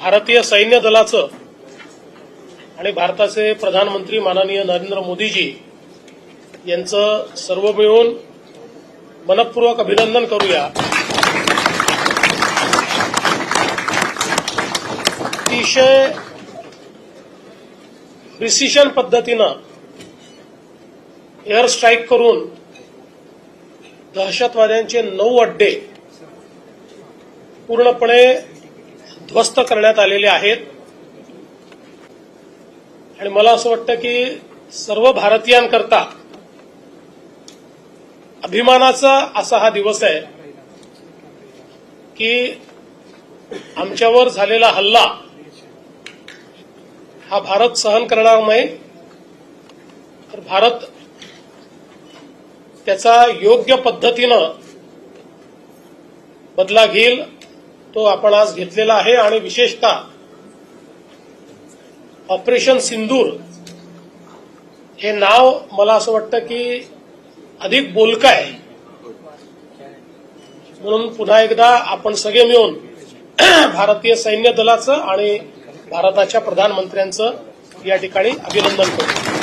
भारतीय सैन्य दलाचं आणि भारताचे प्रधानमंत्री माननीय नरेंद्र मोदीजी यांचं सर्व मिळून मनपूर्वक अभिनंदन करूया. अतिशय प्रिसिशन पद्धतीनं एअर स्ट्राईक करून दहशतवाद्यांचे नऊ अड्डे पूर्णपणे ध्वस्त करण्यात आलेले आहेत. आणि मला असं वाटतं की सर्व भारतीयांकरता अभिमानाचा असा हा दिवस आहे की आमच्यावर झालेला हल्ला हा भारत सहन करणार नाही. तर भारत त्याचा योग्य पद्धतीनं बदला घेईल. तो आपण आज घेतलेला आहे आणि विशेषतः ऑपरेशन सिंदूर हे नाव मला असं वाटतं की अधिक बोलकं आहे. म्हणून पुन्हा एकदा आपण सगळे मिळून भारतीय सैन्य दलाचं आणि भारताच्या प्रधानमंत्र्यांचं या ठिकाणी अभिनंदन करतो.